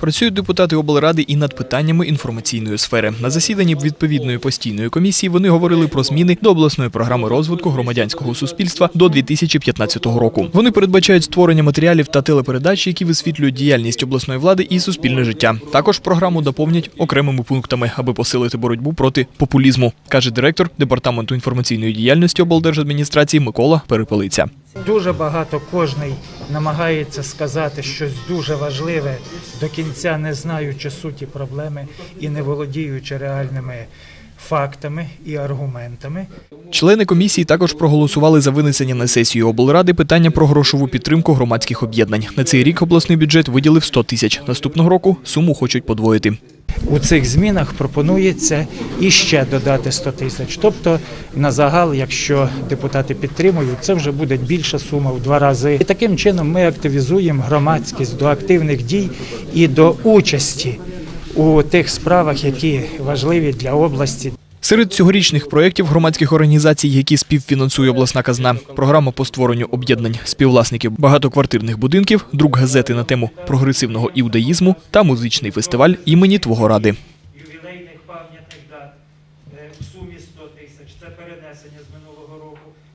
Працюють депутати облради і над питаннями інформаційної сфери. На засіданні відповідної постійної комісії вони говорили про зміни до обласної програми розвитку громадянського суспільства до 2015 року. Вони передбачають створення матеріалів та телепередач, які висвітлюють діяльність обласної влади і суспільне життя. Також програму доповнять окремими пунктами, аби посилити боротьбу проти популізму, каже директор департаменту інформаційної діяльності облдержадміністрації Микола Перепелиця. Дуже багато кожний намагається сказати щось дуже важливе, до кінця не знаючи суті проблеми і не володіючи реальними фактами і аргументами. Члени комісії також проголосували за винесення на сесію облради питання про грошову підтримку громадських об'єднань. На цей рік обласний бюджет виділив 100 тисяч. Наступного року суму хочуть подвоїти. У цих змінах пропонується іще додати 100 тисяч. Тобто на загал, якщо депутати підтримують, це вже буде більша сума в два рази. І таким чином ми активізуємо громадськість до активних дій і до участі у тих справах, які важливі для області. Серед цьогорічних проєктів громадських організацій, які співфінансує обласна казна, програма по створенню об'єднань співвласників багатоквартирних будинків, друк газети на тему прогресивного іудаїзму та музичний фестиваль імені Твого Ради. Ювілейних пам'ятних дат е, у сумі 100 тисяч. Це перенесення з минулого року.